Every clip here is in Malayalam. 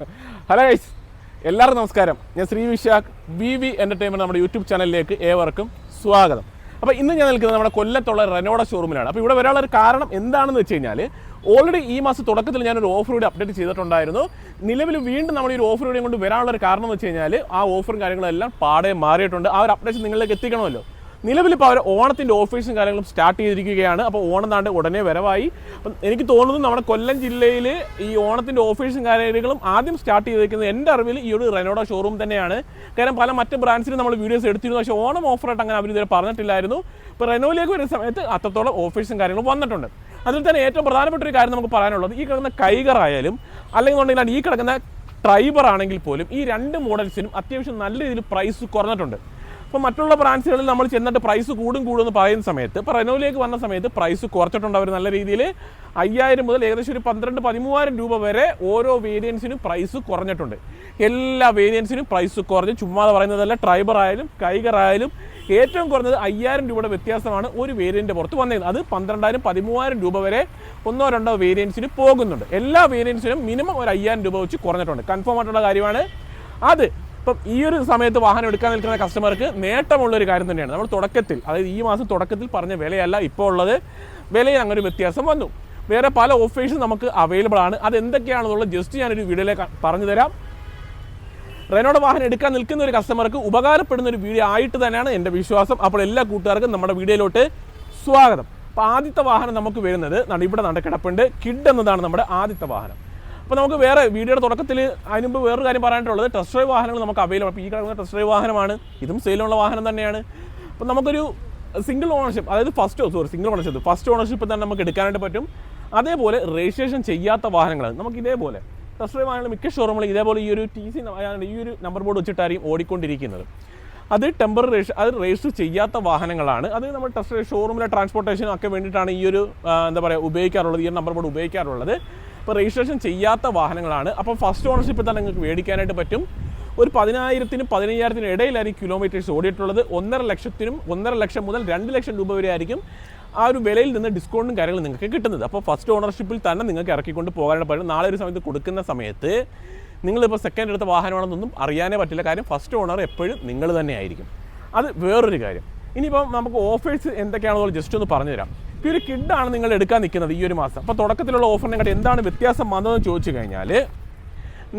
ഹലോ ഗൈസ് എല്ലാവർക്കും നമസ്കാരം. ഞാൻ Sree Vishakh. V V entertainment നമ്മുടെ യൂട്യൂബ് ചാനലിലേക്ക് ഏവർക്കും സ്വാഗതം. അപ്പോൾ ഇന്ന് ഞാൻ നിൽക്കുന്നത് നമ്മുടെ കൊല്ലത്തുള്ള റെനോഡ ഷോറൂമിലാണ് അപ്പോൾ ഇവിടെ വരാനുള്ള ഒരു കാരണം എന്താണെന്ന് വെച്ച് കഴിഞ്ഞാൽ ഓൾറെഡി ഈ മാസം തുടക്കത്തിൽ ഞാനൊരു ഓഫർ കൂടി അപ്ഡേറ്റ് ചെയ്തിട്ടുണ്ടായിരുന്നു. നിലവിൽ വീണ്ടും നമ്മൾ ഈ ഓഫർ കൂടി കൊണ്ട് വരാനുള്ള ഒരു കാരണം എന്ന് വെച്ച് കഴിഞ്ഞാൽ ആ ഓഫറും കാര്യങ്ങളെല്ലാം പാടെ മാറിയിട്ടുണ്ട്. ആ ഒരു അപ്ഡേഷൻ നിങ്ങളിലേക്ക് എത്തിക്കണമല്ലോ. നിലവിൽ ഇപ്പോൾ അവർ ഓണത്തിന്റെ ഓഫീസും കാര്യങ്ങളും സ്റ്റാർട്ട് ചെയ്തിരിക്കുകയാണ്. അപ്പോൾ ഓണം താണ്ട് ഉടനെ വരവായി. അപ്പം എനിക്ക് തോന്നുന്നു നമ്മുടെ കൊല്ലം ജില്ലയിൽ ഈ ഓണത്തിന്റെ ഓഫീസും കാര്യങ്ങളും ആദ്യം സ്റ്റാർട്ട് ചെയ്തിരിക്കുന്നത് എന്റെ അറിവിൽ ഈ ഒരു റെനോഡ ഷോറൂം തന്നെയാണ്. കാരണം പല മറ്റ് ബ്രാൻഡ്സിനും നമ്മൾ വീഡിയോസ് എടുത്തിരുന്നു. പക്ഷേ ഓണം ഓഫറായിട്ട് അങ്ങനെ അവർ ഇതുവരെ പറഞ്ഞിട്ടില്ലായിരുന്നു. ഇപ്പോൾ റെനോയിലേക്ക് വരുന്ന സമയത്ത് അത്രത്തോളം ഓഫീസും കാര്യങ്ങളും വന്നിട്ടുണ്ട്. അതിൽ തന്നെ ഏറ്റവും പ്രധാനപ്പെട്ട ഒരു കാര്യം നമുക്ക് പറയാനുള്ളത് ഈ കിടക്കുന്ന കൈകറായാലും അല്ലെങ്കിൽ ഈ കിടക്കുന്ന ട്രൈബർ ആണെങ്കിൽ പോലും ഈ രണ്ട് മോഡൽസിനും അത്യാവശ്യം നല്ല രീതിയിൽ പ്രൈസ് കുറഞ്ഞിട്ടുണ്ട്. അപ്പോൾ മറ്റുള്ള ബ്രാൻഡ്സുകളിൽ നമ്മൾ ചെന്നിട്ട് പ്രൈസ് കൂടും കൂടും എന്ന് പറയുന്ന സമയത്ത് ഇപ്പോൾ റെനോയിലേക്ക് വന്ന സമയത്ത് പ്രൈസ് കുറച്ചിട്ടുണ്ട് അവർ നല്ല രീതിയിൽ അയ്യായിരം മുതൽ ഏകദേശം ഒരു പന്ത്രണ്ട് പതിമൂവായിരം രൂപ വരെ ഓരോ വേരിയൻസിനും പ്രൈസ് കുറഞ്ഞിട്ടുണ്ട്. എല്ലാ വേരിയൻസിനും പ്രൈസ് കുറഞ്ഞ് ചുമ്മാതെ പറയുന്നതല്ല ട്രൈബർ ആയാലും കൈഗർ ആയാലും ഏറ്റവും കുറഞ്ഞത് അയ്യായിരം രൂപയുടെ വ്യത്യാസമാണ് ഒരു വേരിയന്റെ പുറത്ത് വന്നിരുന്നത് അത് പന്ത്രണ്ടായിരം പതിമൂവായിരം രൂപ വരെ ഒന്നോ രണ്ടോ വേരിയൻസിന് പോകുന്നുണ്ട്. എല്ലാ വേരിയൻസിനും മിനിമം ഒരു അയ്യായിരം രൂപ വെച്ച് കുറഞ്ഞിട്ടുണ്ട്. കൺഫേം ആയിട്ടുള്ള കാര്യമാണ്. അത് ഇപ്പം ഈ ഒരു സമയത്ത് വാഹനം എടുക്കാൻ നിൽക്കുന്ന കസ്റ്റമർക്ക് നേട്ടമുള്ള ഒരു കാര്യം തന്നെയാണ്. നമ്മൾ തുടക്കത്തിൽ അതായത് ഈ മാസം തുടക്കത്തിൽ പറഞ്ഞ വിലയല്ല ഇപ്പോൾ ഉള്ളത് വിലയിൽ അങ്ങനെ വ്യത്യാസം വന്നു. വേറെ പല ഓഫേഴ്സും നമുക്ക് അവൈലബിൾ ആണ്. അത് എന്തൊക്കെയാണെന്നുള്ളത് ജസ്റ്റ് ഞാനൊരു വീഡിയോയിലേക്ക് പറഞ്ഞു തരാം റെനോഡ് വാഹനം എടുക്കാൻ നിൽക്കുന്ന ഒരു കസ്റ്റമർക്ക് ഉപകാരപ്പെടുന്ന ഒരു വീഡിയോ ആയിട്ട് തന്നെയാണ് എന്റെ വിശ്വാസം. അപ്പോൾ എല്ലാ കൂട്ടുകാർക്കും നമ്മുടെ വീഡിയോയിലോട്ട് സ്വാഗതം. അപ്പോൾ ആദ്യത്തെ വാഹനം നമുക്ക് വരുന്നത് ഇവിടെ നട കിഡ് എന്നതാണ് നമ്മുടെ ആദ്യത്തെ വാഹനം. അപ്പോൾ നമുക്ക് വേറെ വീഡിയോയുടെ തുടക്കത്തിൽ അതിന് മുമ്പ് വേറൊരു കാര്യം പറയാനായിട്ടുള്ളത് ടെസ്റ്റ് ഡ്രൈവ് വാഹനങ്ങൾ നമുക്ക് അവൈലബിൾ അപ്പോൾ ഈ കിടക്കുന്ന ടെസ്റ്റ് ഡ്രൈവ് വാഹനമാണ്. ഇതും സെയിലുള്ള വാഹനം തന്നെയാണ്. അപ്പോൾ നമുക്കൊരു സിംഗിൾ ഓണർഷിപ്പ് അതായത് first sorry single ownership first ownership തന്നെ നമുക്ക് എടുക്കാനായിട്ട് പറ്റും. അതേപോലെ രജിസ്ട്രേഷൻ ചെയ്യാത്ത വാഹനങ്ങൾ നമുക്ക് ഇതേപോലെ ടെസ്റ്റ് ഡ്രൈവ് വാഹനങ്ങൾ മിക്ക ഷോറൂമുകളും ഇതേപോലെ ഈ ഒരു ടി സി ഈ ഒരു നമ്പർ ബോർഡ് വെച്ചിട്ടായിരിക്കും ഓടിക്കൊണ്ടിരിക്കുന്നത്. അത് ടെമ്പററി രജിസ്റ്റർ അത് രജിസ്റ്റർ ചെയ്യാത്ത വാഹനങ്ങളാണ്. അത് നമ്മൾ ടെസ്റ്റ് ഷോറൂമിലെ ട്രാൻസ്പോർട്ടേഷനും ഒക്കെ വേണ്ടിയിട്ടാണ് ഈ ഒരു എന്താ പറയുക ഉപയോഗിക്കാറുള്ളത്. ഈ നമ്പർ ബോർഡ് ഉപയോഗിക്കാറുള്ളത്. ഇപ്പോൾ രജിസ്ട്രേഷൻ ചെയ്യാത്ത വാഹനങ്ങളാണ്. അപ്പം ഫസ്റ്റ് ഓണർഷിപ്പിൽ തന്നെ നിങ്ങൾക്ക് മേടിക്കാനായിട്ട് പറ്റും. ഒരു പതിനായിരത്തിനും പതിനയ്യായിരത്തിനും ഇടയിലായിരിക്കും കിലോമീറ്റേഴ്സ് ഓടിയിട്ടുള്ളത്. ഒന്നര ലക്ഷത്തിനും ഒന്നര ലക്ഷം മുതൽ രണ്ട് ലക്ഷം രൂപ വരെ ആയിരിക്കും ആ ഒരു വിലയിൽ നിന്ന് ഡിസ്കൗണ്ടും കാര്യങ്ങളും നിങ്ങൾക്ക് കിട്ടുന്നത്. അപ്പോൾ ഫസ്റ്റ് ഓണർഷിപ്പിൽ തന്നെ നിങ്ങൾക്ക് ഇറക്കിക്കൊണ്ട് പോകാനായിട്ട് പറ്റും നാളെ ഒരു സമയത്ത് കൊടുക്കുന്ന സമയത്ത് നിങ്ങളിപ്പോൾ സെക്കൻഡ് എടുത്ത വാഹനമാണെന്നൊന്നും അറിയാനേ പറ്റില്ല. കാര്യം ഫസ്റ്റ് ഓണർ എപ്പോഴും നിങ്ങൾ തന്നെ ആയിരിക്കും. അത് വേറൊരു കാര്യം. ഇനിയിപ്പം നമുക്ക് ഓഫേഴ്സ് എന്തൊക്കെയാണെന്നുള്ളത് ജസ്റ്റ് ഒന്ന് പറഞ്ഞു ഇപ്പോൾ ഒരു കിഡാണ് നിങ്ങൾ എടുക്കാൻ നിൽക്കുന്നത് ഈ ഒരു മാസം. അപ്പോൾ തുടക്കത്തിലുള്ള ഓഫർ കാട്ടി എന്താണ് വ്യത്യാസം വന്നതെന്ന് ചോദിച്ചു കഴിഞ്ഞാൽ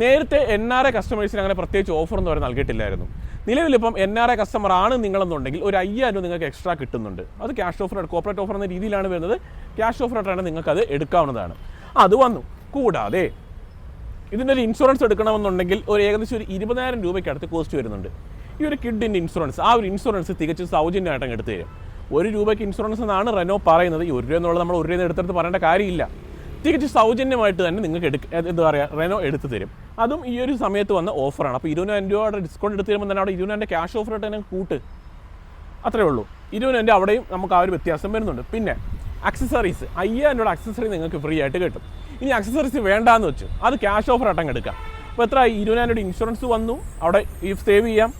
നേരത്തെ എൻ ആർ എ കസ്റ്റമേഴ്സിന് അങ്ങനെ പ്രത്യേകിച്ച് ഓഫർ ഒന്നും അവർ നൽകിയിട്ടില്ലായിരുന്നു. നിലവിലിപ്പം എൻ ആർ എ കസ്റ്റമർ ആണ് നിങ്ങളെന്നുണ്ടെങ്കിൽ ഒരു അയ്യായിരം രൂപ നിങ്ങൾക്ക് എക്സ്ട്രാ കിട്ടുന്നുണ്ട്. അത് ക്യാഷ് ഓഫർ കോർപ്പറേറ്റ് ഓഫർ എന്ന രീതിയിലാണ് വരുന്നത്. ക്യാഷ് ഓഫർ ആയിട്ടാണ് നിങ്ങൾക്ക് അത് എടുക്കാവുന്നതാണ്. അത് വന്നു. കൂടാതെ ഇതിന്റെ ഒരു ഇൻഷുറൻസ് എടുക്കണമെന്നുണ്ടെങ്കിൽ ഒരു ഏകദേശം ഒരു ഇരുപതിനായിരം രൂപയ്ക്ക് അടുത്ത് കോസ്റ്റ് വരുന്നുണ്ട്. ഈ ഒരു കിഡിന്റെ ഇൻഷുറൻസ് ആ ഒരു ഇൻഷുറൻസ് തികച്ചും സൗജന്യമായിട്ട് അങ്ങ് എടുത്തു തരും. ഒരു രൂപയ്ക്ക് ഇൻഷുറൻസ് എന്നാണ് റെനോ പറയുന്നത്. ഈ ഒരു രൂപ എന്നുള്ളത് നമ്മൾ ഒരു രൂപ എടുത്തെടുത്ത് പറയേണ്ട കാര്യമില്ല. തികച്ചും സൗജന്യമായിട്ട് തന്നെ നിങ്ങൾക്ക് എടുക്ക എന്താ പറയുക റെനോ എടുത്തു തരും. അതും ഈ ഒരു സമയത്ത് വന്ന ഓഫറാണ് അപ്പോൾ ഇരുപതിനായിരം രൂപയുടെ ഡിസ്കൗണ്ട് എടുത്ത് തരുമ്പോൾ തന്നെ അവിടെ ഇരുപതിനായിരം ക്യാഷ് ഓഫർ ആയിട്ട് തന്നെ കൂട്ട്. അത്രേ ഉള്ളൂ. ഇരുപതിനായിരം അവിടെയും നമുക്ക് ആ ഒരു വ്യത്യാസം വരുന്നുണ്ട്. പിന്നെ അക്സസറീസ് അയ്യായിരം രൂപയുടെ അക്സസറി നിങ്ങൾക്ക് ഫ്രീ ആയിട്ട് കിട്ടും. ഇനി അക്സസറീസ് വേണ്ടാന്ന് വെച്ചു. അത് ക്യാഷ് ഓഫർ അങ്ങ് എടുക്കാം. അപ്പോൾ എത്ര? ഇരുപതിനായിരം രൂപയുടെ ഇൻഷുറൻസ് വന്നു. അവിടെ സേവ് ചെയ്യാം.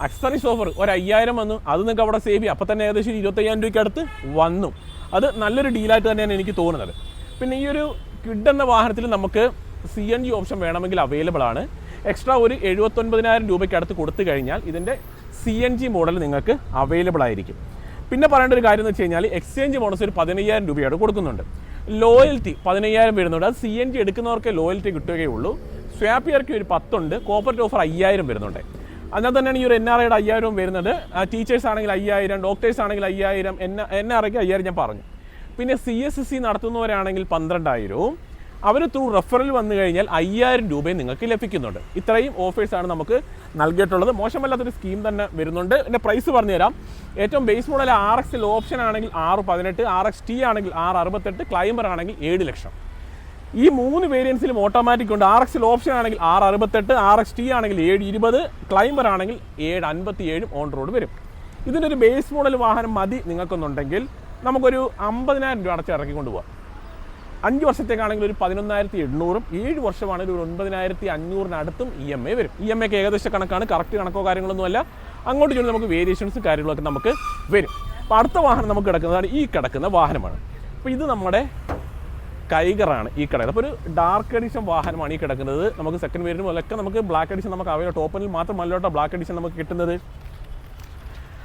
Accessories offer. ഒരു അയ്യായിരം വന്നു. അത് നിങ്ങൾക്ക് അവിടെ സേവ് ചെയ്യാം. അപ്പോൾ തന്നെ ഏകദേശം ഇരുപത്തയ്യായിരം രൂപയ്ക്ക് അടുത്ത് വന്നു. അത് നല്ലൊരു ഡീലായിട്ട് തന്നെയാണ് എനിക്ക് തോന്നുന്നത്. പിന്നെ ഈ ഒരു കിഡ് എന്ന വാഹനത്തിൽ നമുക്ക് സി എൻ ജി ഓപ്ഷൻ വേണമെങ്കിൽ അവൈലബിൾ ആണ്. എക്സ്ട്രാ ഒരു എഴുപത്തൊൻപതിനായിരം രൂപയ്ക്ക് അടുത്ത് കൊടുത്തു കഴിഞ്ഞാൽ ഇതിന്റെ സി എൻ ജി മോഡൽ നിങ്ങൾക്ക് അവൈലബിൾ ആയിരിക്കും. പിന്നെ പറയേണ്ട ഒരു കാര്യം എന്ന് വെച്ച് കഴിഞ്ഞാൽ എക്സ്ചേഞ്ച് ബോണസ് ഒരു പതിനയ്യായിരം രൂപയോട് കൊടുക്കുന്നുണ്ട്. ലോയൽറ്റി പതിനയ്യായിരം വരുന്നുണ്ട്. അത് സി എൻ ജി എടുക്കുന്നവർക്ക് ലോയൽറ്റി കിട്ടുകയുള്ളൂ. സ്വാപ്പിയർക്ക് ഒരു പത്തുണ്ട്. കോപ്പറേറ്റ് ഓഫർ അയ്യായിരം വരുന്നുണ്ട്. അതിനകത്ത് തന്നെയാണ് ഈ ഒരു എൻ ആർ ഐയുടെ അയ്യായിരവും വരുന്നത്. ടീച്ചേഴ്സ് ആണെങ്കിൽ അയ്യായിരം ഡോക്ടേഴ്സ് ആണെങ്കിൽ അയ്യായിരം എൻ എൻ ആർ ഐക്ക് അയ്യായിരം ഞാൻ പറഞ്ഞു. പിന്നെ സി എസ് സി നടത്തുന്നവരാണെങ്കിൽ പന്ത്രണ്ടായിരവും. അവർ ത്രൂ റെഫറൽ വന്നു കഴിഞ്ഞാൽ അയ്യായിരം രൂപയും നിങ്ങൾക്ക് ലഭിക്കുന്നുണ്ട്. ഇത്രയും ഓഫേഴ്സാണ് നമുക്ക് നൽകിയിട്ടുള്ളത്. മോശമല്ലാത്തൊരു സ്കീം തന്നെ വരുന്നുണ്ട്. എന്റെ പ്രൈസ് പറഞ്ഞുതരാം. ഏറ്റവും base model R X option ആണെങ്കിൽ ആറ് പതിനെട്ട് ആർ എക്സ് ടി ആണെങ്കിൽ ആറ് അറുപത്തെട്ട് ക്ലൈംബർ ആണെങ്കിൽ ഏഴ് ലക്ഷം. ഈ മൂന്ന് വേരിയൻസിലും ഓട്ടോമാറ്റിക് ഉണ്ട്. ആർ എക്സിൽ ഓപ്ഷൻ ആണെങ്കിൽ ആർ അറുപത്തെട്ട് ആർ എക്സ് ടി ആണെങ്കിൽ ഏഴ് ഇരുപത് ക്ലൈംബർ ആണെങ്കിൽ ഏഴ് അൻപത്തി ഏഴും ഓൺ റോഡ് വരും. ഇതിന്റെ ഒരു ബേസ് മോഡൽ വാഹനം മതി നിങ്ങൾക്കൊന്നുണ്ടെങ്കിൽ നമുക്കൊരു അമ്പതിനായിരം രൂപ അടച്ച് ഇറക്കിക്കൊണ്ട് പോവാം അഞ്ച് വർഷത്തേക്കാണെങ്കിൽ ഒരു പതിനൊന്നായിരത്തി എണ്ണൂറും ഏഴ് വർഷമാണെങ്കിൽ ഒരു ഒൻപതിനായിരത്തി അഞ്ഞൂറിനടുത്തും ഇ എം ഐ വരും. ഇ എം ഐക്ക് ഏകദേശ കണക്കാണ് കറക്റ്റ് കണക്കോ കാര്യങ്ങളൊന്നും അല്ല. അങ്ങോട്ട് ചെന്ന് നമുക്ക് വേരിയേഷൻസ് കാര്യങ്ങളൊക്കെ നമുക്ക് വരും. അപ്പോൾ അടുത്ത വാഹനം നമുക്ക് കിടക്കുന്നതാണ് ഈ കിടക്കുന്ന വാഹനമാണ്. അപ്പോൾ ഇത് നമ്മുടെ കൈഗറാണ് ഈ കടയിൽ. അപ്പോൾ ഒരു ഡാർക്ക് എഡിഷൻ വാഹനമാണ് ഈ കിടക്കുന്നത്. നമുക്ക് സെക്കൻഡ് വേരിയന്റ് മുതലൊക്കെ നമുക്ക് ബ്ലാക്ക് എഡിഷൻ നമുക്ക് അവൈലബിൾ മാത്രം മല്ലോട്ട ബ്ലാക്ക് എഡിഷൻ നമുക്ക് കിട്ടുന്നത്.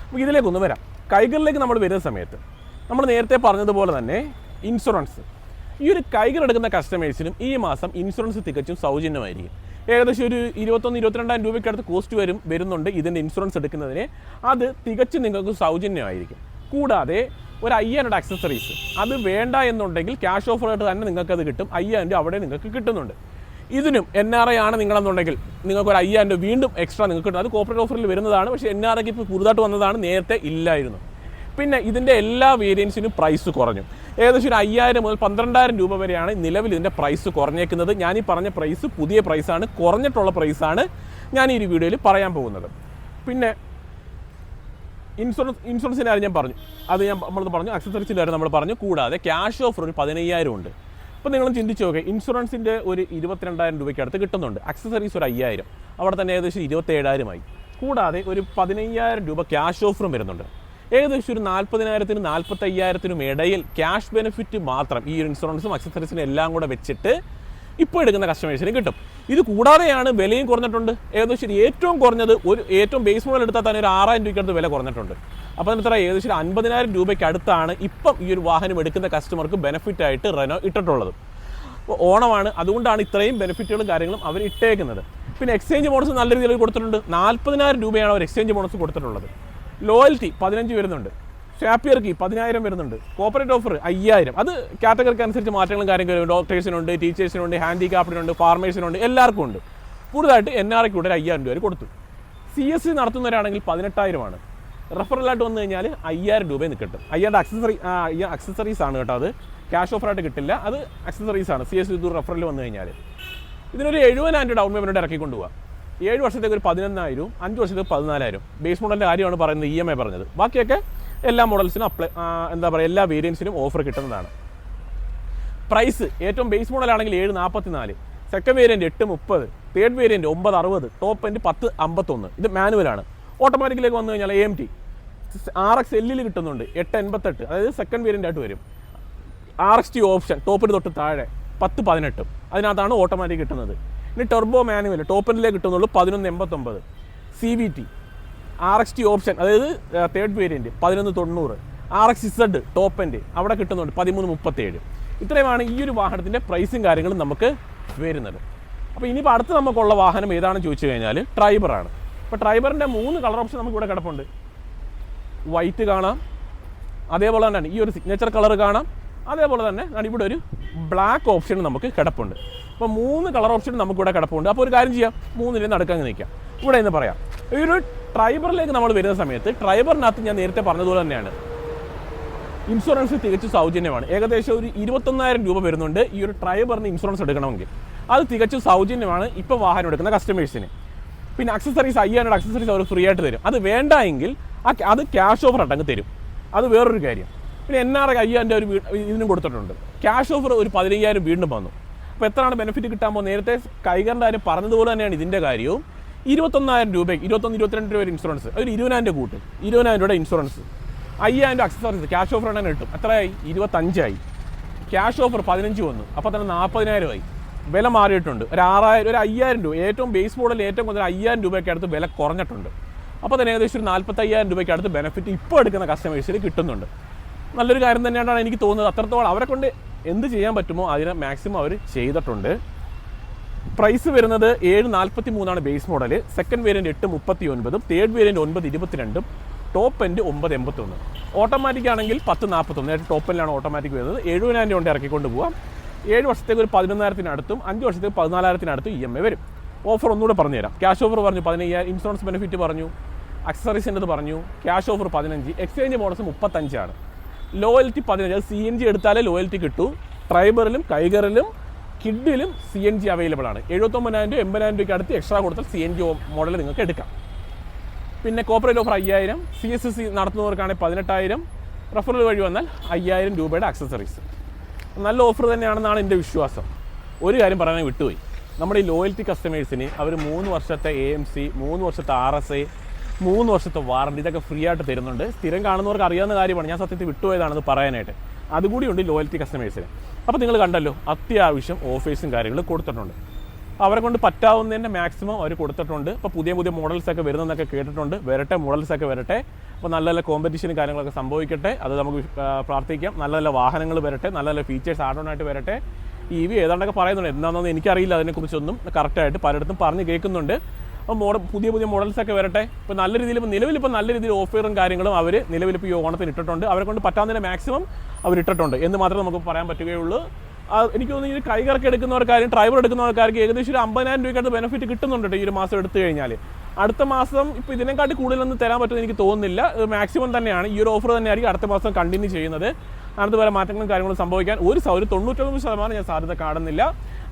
അപ്പോൾ ഇതിലേക്ക് ഒന്ന് വരാം. കൈകളിലേക്ക് നമ്മൾ വരുന്ന സമയത്ത് നമ്മൾ നേരത്തെ പറഞ്ഞതുപോലെ തന്നെ ഇൻഷുറൻസ് ഈ ഒരു കൈകൾ എടുക്കുന്ന കസ്റ്റമേഴ്സിനും ഈ മാസം ഇൻഷുറൻസ് തികച്ചും സൗജന്യമായിരിക്കും. ഏകദേശം ഒരു ഇരുപത്തൊന്ന് ഇരുപത്തിരണ്ടായിരം രൂപയ്ക്ക് അടുത്ത് കോസ്റ്റ് വരും വരുന്നുണ്ട് ഇതിന്റെ ഇൻഷുറൻസ് എടുക്കുന്നതിന്. അത് തികച്ചും നിങ്ങൾക്ക് സൗജന്യമായിരിക്കും. കൂടാതെ ഒരു അയ്യായിരം അക്സസറീസ് അത് വേണ്ട എന്നുണ്ടെങ്കിൽ ക്യാഷ് ഓഫറായിട്ട് തന്നെ നിങ്ങൾക്ക് അത് കിട്ടും രൂപ അവിടെ നിങ്ങൾക്ക് കിട്ടുന്നുണ്ട്. ഇതിനും എൻ ആർ ഐ ആണ് നിങ്ങളെന്നുണ്ടെങ്കിൽ നിങ്ങൾക്ക് ഒരു അയ്യായിരം രൂപ വീണ്ടും എക്സ്ട്രാ നിങ്ങൾക്ക് കിട്ടും. അത് കോപ്പറേറ്റ് ഓഫറിൽ വരുന്നതാണ്. പക്ഷേ എൻ ആർ ഐക്ക് ഇപ്പോൾ പുതുതായിട്ട് വന്നതാണ്. നേരത്തെ ഇല്ലായിരുന്നു. പിന്നെ ഇതിന്റെ എല്ലാ വേരിയൻസിനും പ്രൈസ് കുറഞ്ഞു. ഏകദേശം ഒരു അയ്യായിരം മുതൽ പന്ത്രണ്ടായിരം രൂപ വരെയാണ് നിലവിൽ ഇതിന്റെ പ്രൈസ് കുറഞ്ഞേക്കുന്നത്. ഞാൻ ഈ പറഞ്ഞ പ്രൈസ് പുതിയ പ്രൈസാണ് കുറഞ്ഞിട്ടുള്ള പ്രൈസാണ് ഞാൻ ഈ വീഡിയോയിൽ പറയാൻ പോകുന്നത്. പിന്നെ ഇൻഷുറൻസ് ഇൻഷുറൻസിന്റെ കാര്യം ഞാൻ പറഞ്ഞു. അത് ഞാൻ നമ്മൾ പറഞ്ഞു. അക്സസറീസിന്റെ കാര്യം നമ്മൾ പറഞ്ഞു. കൂടാതെ ക്യാഷ് ഓഫർ ഒരു പതിനയ്യായിരം ഉണ്ട്. അപ്പോൾ നിങ്ങൾ ചിന്തിച്ച് നോക്കുക ഇൻഷുറൻസിന്റെ ഒരു ഇരുപത്തിരണ്ടായിരം രൂപയ്ക്ക് അടുത്ത് കിട്ടുന്നുണ്ട്. അക്സസറീസ് ഒരു അയ്യായിരം. അവിടെ തന്നെ ഏകദേശം ഇരുപത്തേഴായിരമായി കൂടാതെ ഒരു പതിനയ്യായിരം രൂപ ക്യാഷ് ഓഫറും വരുന്നുണ്ട്. ഏകദേശം ഒരു നാൽപ്പതിനായിരത്തിനും നാൽപ്പത്തയ്യായിരത്തിനും ഇടയിൽ ക്യാഷ് ബെനിഫിറ്റ് മാത്രം ഈ ഇൻഷുറൻസും അക്സസറീസിനും എല്ലാം കൂടെ വെച്ചിട്ട് ഇപ്പോൾ എടുക്കുന്ന കസ്റ്റമേഴ്സിന് കിട്ടും. ഇത് കൂടാതെയാണ് വിലയും കുറഞ്ഞിട്ടുണ്ട്. ഏകദേശം ഏറ്റവും കുറഞ്ഞത് ഒരു ഏറ്റവും ബേസ് മോഡൽ എടുത്താൽ തന്നെ ഒരു ആറായിരം രൂപയ്ക്ക് അടുത്ത് വില കുറഞ്ഞിട്ടുണ്ട്. അപ്പോൾ എത്ര ഏകദേശം അൻപതിനായിരം രൂപയ്ക്ക് അടുത്താണ് ഇപ്പം ഈ ഒരു വാഹനം എടുക്കുന്ന കസ്റ്റമർക്ക് ബെനിഫിറ്റ് ആയിട്ട് റെനോ ഇട്ടിട്ടുള്ളത്. ഓണമാണ്. അതുകൊണ്ടാണ് ഇത്രയും ബെനിഫിറ്റുകളും കാര്യങ്ങളും അവർ ഇട്ടേക്കുന്നത്. പിന്നെ എക്സ്ചേഞ്ച് ബോണസ് നല്ല രീതിയിൽ കൊടുത്തിട്ടുണ്ട്. നാൽപ്പതിനായിരം രൂപയാണ് അവർ എക്സ്ചേഞ്ച് ബോണസ് കൊടുത്തിട്ടുള്ളത്. ലോയൽറ്റി പതിനഞ്ച് വരുന്നുണ്ട്. ഷാപ്പിയർക്ക് പതിനായിരം വരുന്നുണ്ട്. കോപ്പറേറ്റ് ഓഫർ അയ്യായിരം. അത് കാറ്റഗറിക്ക് അനുസരിച്ച് മാറ്റങ്ങളും കാര്യങ്ങളും ഡോക്ടേഴ്സിനുണ്ട് ടീച്ചേഴ്സിനുണ്ട് ഹാൻഡിക്യാപ്ഡിനുണ്ട് ഫാർമേഴ്സിനുണ്ട് എല്ലാവർക്കും ഉണ്ട് കൂടുതലായിട്ട് എൻ ആർ ഐക്കൂടെ അയ്യായിരം രൂപ കൊടുത്തു. സി എസ് സി നടത്തുന്നവരാണെങ്കിൽ പതിനെട്ടായിരമാണ്. റെഫറലായിട്ട് വന്നു കഴിഞ്ഞാൽ അയ്യായിരം രൂപയിൽ കിട്ടും. അയ്യായിരം അക്സസറി അക്സസറീസ് ആണ് കേട്ടോ അത്. ക്യാഷ് ഓഫറായിട്ട് കിട്ടില്ല. അത് അക്സസറീസ് ആണ്. സി എസ് സി റെഫറൽ വന്നു കഴിഞ്ഞാൽ ഇതിനൊരു എഴുപതിനായിരം രൂപ ഡൗൺ പേയ്മെന്റ് ഇറക്കി കൊണ്ടുപോകാം ഏഴ് വർഷത്തേക്ക് ഒരു പതിനൊന്നായിരവും അഞ്ച് വർഷത്തേക്ക് പതിനാലായിരം ബേസ് മോഡലിന്റെ കാര്യമാണ് പറയുന്നത് ഇ എം ഐ പറഞ്ഞത്. ബാക്കിയൊക്കെ എല്ലാ മോഡൽസിനും അപ്ലൈ എന്താ പറയുക എല്ലാ വേരിയൻസിനും ഓഫർ കിട്ടുന്നതാണ്. പ്രൈസ് ഏറ്റവും ബേസ് മോഡലാണെങ്കിൽ ഏഴ് നാൽപ്പത്തി നാല് സെക്കൻഡ് വേരിയന്റ് എട്ട് മുപ്പത് തേർഡ് വേരിയന്റ് ഒമ്പത് അറുപത് ടോപ്പ് എൻഡ് പത്ത് അമ്പത്തൊന്ന്. ഇത് മാനുവലാണ് ഓട്ടോമാറ്റിക്കിലേക്ക് വന്നു കഴിഞ്ഞാൽ A M T R X എല്ലിൽ കിട്ടുന്നുണ്ട് എട്ട് എൺപത്തെട്ട്. അതായത് സെക്കൻഡ് വേരിയന്റ് ആയിട്ട് വരും. ആർ എക്സ് ടി ഓപ്ഷൻ ടോപ്പിന് തൊട്ട് താഴെ പത്ത് പതിനെട്ടും. അതിനകത്താണ് ഓട്ടോമാറ്റിക് കിട്ടുന്നത്. ഇനി ടെർബോ മാനുവൽ ടോപ്പിനിലേക്ക് കിട്ടുന്നുള്ളൂ പതിനൊന്ന് എൺപത്തൊമ്പത്. C V T R X T option അതായത് തേർഡ് വേരിയന്റ് പതിനൊന്ന് തൊണ്ണൂറ്. R X Z top end അവിടെ കിട്ടുന്നുണ്ട് പതിമൂന്ന് മുപ്പത്തേഴ്. ഇത്രയുമാണ് ഈ ഒരു വാഹനത്തിന്റെ പ്രൈസും കാര്യങ്ങളും നമുക്ക് വരുന്നത്. അപ്പോൾ ഇനിയിപ്പോൾ അടുത്ത് നമുക്കുള്ള വാഹനം ഏതാണെന്ന് ചോദിച്ചു കഴിഞ്ഞാൽ ട്രൈബറാണ് അപ്പോൾ ട്രൈബറിന്റെ മൂന്ന് കളർ ഓപ്ഷൻ നമുക്ക് ഇവിടെ കിടപ്പുണ്ട്. വൈറ്റ് കാണാം. അതേപോലെ തന്നെ ഈ ഒരു സിഗ്നേച്ചർ കളർ കാണാം. അതേപോലെ തന്നെ ഇവിടെ ഒരു ബ്ലാക്ക് ഓപ്ഷൻ നമുക്ക് കിടപ്പുണ്ട്. അപ്പോൾ മൂന്ന് കളർ ഓപ്ഷൻ നമുക്കിവിടെ കിടപ്പുണ്ട്. അപ്പോൾ ഒരു കാര്യം ചെയ്യാം. മൂന്നിലും നടക്കാൻ നിൽക്കാം ഇവിടെ എന്ന് പറയാം. ഈ ഒരു ട്രൈബറിലേക്ക് നമ്മൾ വരുന്ന സമയത്ത് ട്രൈബറിനകത്ത് ഞാൻ നേരത്തെ പറഞ്ഞതുപോലെ തന്നെയാണ്. ഇൻഷുറൻസ് തികച്ചും സൗജന്യമാണ്. ഏകദേശം ഒരു ഇരുപത്തൊന്നായിരം രൂപ വരുന്നുണ്ട് ഈ ഒരു ട്രൈബറിന് ഇൻഷുറൻസ് എടുക്കണമെങ്കിൽ. അത് തികച്ചും സൗജന്യമാണ് ഇപ്പോൾ വാഹനം എടുക്കുന്ന കസ്റ്റമേഴ്സിന് പിന്നെ അക്സസറീസ് അയ്യായിരം അക്സസറീസ് അവർ ഫ്രീ ആയിട്ട് തരും. അത് വേണ്ട എങ്കിൽ അത് ക്യാഷ് ഓഫർ അടങ്ങ് തരും. അത് വേറൊരു കാര്യം. പിന്നെ എൻ ആർ ഐ അയ്യാന്റെ ഒരു ഇതിനും കൊടുത്തിട്ടുണ്ട്. ക്യാഷ് ഓഫർ ഒരു പതിനയ്യായിരം വീണ്ടും വന്നു. അപ്പോൾ എത്രയാണ് ബെനിഫിറ്റ് കിട്ടാൻ പോകുന്നത്? നേരത്തെ കൈകാരന്റെ കാര്യം പറഞ്ഞതുപോലെ തന്നെയാണ് ഇതിന്റെ കാര്യവും. ഇരുപത്തൊന്നായിരം രൂപയ്ക്ക് ഇരുപത്തൊന്ന് ഇരുപത്തിരണ്ട് രൂപ ഇൻഷുറൻസ് ഒരു ഇരുപതിനായിരം രൂപ കൂട്ടും. ഇരുപതിനായിരം രൂപയുടെ ഇൻഷുറൻസ് അയ്യായിരം രൂപ അക്സസറീസ് ക്യാഷ് ഓഫർ തന്നെ കിട്ടും. എത്രയായി? ഇരുപത്തഞ്ചായി. ക്യാഷ് ഓഫർ പതിനഞ്ച് വന്നു. അപ്പോൾ തന്നെ നാൽപ്പതിനായിരമായി വില മാറിയിട്ടുണ്ട്. ഒരു ആറായിരം ഒരു അയ്യായിരം രൂപ. ഏറ്റവും ബേസ് മോഡൽ ഏറ്റവും കൂടുതൽ അയ്യായിരം രൂപയ്ക്ക് അടുത്ത് വില കുറഞ്ഞിട്ടുണ്ട്. അപ്പോൾ തന്നെ ഏകദേശം ഒരു നാൽപ്പത്തയ്യായിരം രൂപയ്ക്ക് അടുത്ത് ബെനിഫിറ്റ് ഇപ്പോൾ എടുക്കുന്ന കസ്റ്റമേഴ്സിൽ കിട്ടുന്നുണ്ട്. നല്ലൊരു കാര്യം തന്നെയാണ് എനിക്ക് തോന്നുന്നത്. അത്രത്തോളം അവരെ കൊണ്ട് എന്ത് ചെയ്യാൻ പറ്റുമോ അതിനെ മാക്സിമം അവർ ചെയ്തിട്ടുണ്ട്. പ്രൈസ് വരുന്നത് ഏഴ് നാൽപ്പത്തി മൂന്നാണ് ബേസ് മോഡൽ സെക്കൻഡ് വേരിയന്റ് എട്ട് മുപ്പത്തി ഒൻപതും തേർഡ് വേരിയന്റ് ഒൻപത് ഇരുപത്തിരണ്ടും ടോപ്പ് എൻഡ് ഒമ്പത് എൺപത്തൊന്ന്. ഓട്ടോമാറ്റിക് ആണെങ്കിൽ പത്ത് നാൽപ്പത്തൊന്ന് ടോപ്പ് എൻഡിലാണ് ഓട്ടോമാറ്റിക് വരുന്നത്. എഴുപതിനായിരം കൊണ്ട് ഇറക്കിക്കൊണ്ട് പോകാം ഏഴ് വർഷത്തേക്ക് ഒരു പതിനൊന്നായിരത്തിനടുത്തും അഞ്ച് വർഷത്തേക്ക് പതിനാലായിരത്തിനടുത്തും ഇ എം ഐ വരും. ഓഫർ ഒന്നുകൂടെ പറഞ്ഞുതരാം. ക്യാഷ് ഓഫർ പറഞ്ഞു പതിനയ്യായിരം. ഇൻഷുറൻസ് ബെനിഫിറ്റ് പറഞ്ഞു. അക്സറീസിന്റെത് പറഞ്ഞു. ക്യാഷ് ഓഫർ പതിനഞ്ച്. എക്സ്ചേഞ്ച് ബോണസ് മുപ്പത്തഞ്ചാണ്. ലോയൽറ്റി പതിനഞ്ച്. അത് സി എൻ ജി എടുത്താലേ ലോയൽറ്റി കിട്ടൂ. ട്രൈബറിലും കൈഗറിലും കിഡിലും സി എൻ ജി അവൈലബിൾ ആണ്. എഴുപത്തൊമ്പതിനായിരം രൂപ എൺപതിനായിരം രൂപയ്ക്ക് അടുത്ത് എക്സ്ട്രാ കൊടുത്താൽ സി എൻ ജി മോഡൽ നിങ്ങൾക്ക് എടുക്കാം. പിന്നെ കോപ്പറേറ്റ് ഓഫർ അയ്യായിരം. സി എസ് സി നടത്തുന്നവർക്കാണെങ്കിൽ പതിനെട്ടായിരം. റെഫറൽ വഴി വന്നാൽ അയ്യായിരം രൂപയുടെ ആക്സസറീസ് നല്ല ഓഫർ തന്നെയാണെന്നാണ് എന്റെ വിശ്വാസം. ഒരു കാര്യം പറയാൻ വിട്ടുപോയി. നമ്മുടെ ഈ ലോയൽറ്റി കസ്റ്റമേഴ്സിന് അവർ മൂന്ന് വർഷത്തെ എ എം സി മൂന്ന് വർഷത്തെ ആർ എസ് ഐ മൂന്ന് വർഷത്തെ വാറണ്ടി ഇതൊക്കെ ഫ്രീ ആയിട്ട് തരുന്നുണ്ട്. സ്ഥിരം കാണുന്നവർക്ക് അറിയാവുന്ന കാര്യമാണ്. ഞാൻ സത്യത്തിൽ വിട്ടുപോയതാണെന്ന് പറയാനായിട്ട്. അതുകൂടിയുണ്ട് ലോയൽറ്റി കസ്റ്റമേഴ്സിന് അപ്പോൾ നിങ്ങൾ കണ്ടല്ലോ അത്യാവശ്യം ഓഫേഴ്സും കാര്യങ്ങളും കൊടുത്തിട്ടുണ്ട്. അവരെ കൊണ്ട് പറ്റാവുന്നതിന്റെ മാക്സിമം അവർ കൊടുത്തിട്ടുണ്ട്. ഇപ്പോൾ പുതിയ പുതിയ മോഡൽസൊക്കെ വരുന്നതെന്നൊക്കെ കേട്ടിട്ടുണ്ട്. വരട്ടെ മോഡൽസൊക്കെ വരട്ടെ. അപ്പോൾ നല്ല നല്ല കോമ്പറ്റീഷനും കാര്യങ്ങളൊക്കെ സംഭവിക്കട്ടെ. അത് നമുക്ക് പ്രാർത്ഥിക്കാം. നല്ല നല്ല വാഹനങ്ങൾ വരട്ടെ. നല്ല നല്ല ഫീച്ചേഴ്സ് ആയിട്ട് വരട്ടെ. ഇ വി ഏതാണ്ടൊക്കെ പറയുന്നുണ്ട്. എന്താണെന്ന് എനിക്കറിയില്ല. അതിനെക്കുറിച്ചൊന്നും കറക്റ്റായിട്ട് പലയിടത്തും പറഞ്ഞ് കേൾക്കുന്നുണ്ട്. അപ്പോൾ മോഡൽ പുതിയ പുതിയ മോഡൽസൊക്കെ വരട്ടെ. ഇപ്പോൾ നല്ല രീതിയിൽ ഇപ്പോൾ നിലവിൽ ഇപ്പോൾ നല്ല രീതിയിൽ ഓഫറും കാര്യങ്ങളും അവർ നിലവിൽ ഇപ്പോൾ ഈ ഓണത്തിന് ഇട്ടിട്ടുണ്ട്. അവരെ കൊണ്ട് പറ്റാവുന്നതിന് മാക്സിമം അവർ ഇട്ടിട്ടുണ്ട് എന്ന് മാത്രമേ നമുക്ക് പറയാൻ പറ്റുകയുള്ളൂ. എനിക്ക് തോന്നുന്നു ഈ കൈകറക്കി എടുക്കുന്നവർക്കാരും ഡ്രൈവർ എടുക്കുന്നവർക്കാർക്ക് ഏകദേശം ഒരു അമ്പതിനായിരം രൂപയ്ക്കകത്ത് ബെനിഫിറ്റ് കിട്ടുന്നുണ്ട് ഈ ഒരു മാസം എടുത്തു കഴിഞ്ഞാൽ അടുത്ത മാസം ഇപ്പോൾ ഇതിനെക്കാട്ടി കൂടുതലൊന്നും തരാൻ പറ്റുമെന്ന് എനിക്ക് തോന്നുന്നില്ല. മാക്സിമം തന്നെയാണ്. ഈ ഒരു ഓഫർ തന്നെയായിരിക്കും അടുത്ത മാസം കണ്ടിന്യൂ ചെയ്യുന്നത്. അടുത്ത വരെ മാറ്റങ്ങളും കാര്യങ്ങളും സംഭവിക്കാൻ ഒരു ഒരു തൊണ്ണൂറ്റൊമ്പത് ശതമാനം ഞാൻ സാധ്യത കാണുന്നില്ല.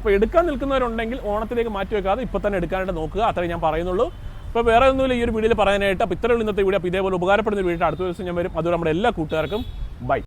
അപ്പോൾ എടുക്കാൻ നിൽക്കുന്നവരുണ്ടെങ്കിൽ ഓണത്തിലേക്ക് മാറ്റി വെക്കാതെ ഇപ്പോൾ തന്നെ എടുക്കാനായിട്ട് നോക്കുക. അത്രയും ഞാൻ പറയുന്നുള്ളൂ. അപ്പോൾ വേറെ ഒന്നുമില്ല ഈ ഒരു വീഡിയോയിൽ പറയാനായിട്ട്. അപ്പോൾ ഇത്രയുള്ള ഇന്നത്തെ വീഡിയോ. അപ്പോൾ ഇതേപോലെ ഉപകാരപ്പെടുന്ന വീഡിയോ അടുത്ത ദിവസം ഞാൻ വരും. അതുപോലെ നമ്മുടെ എല്ലാ കൂട്ടുകാർക്കും ബൈ.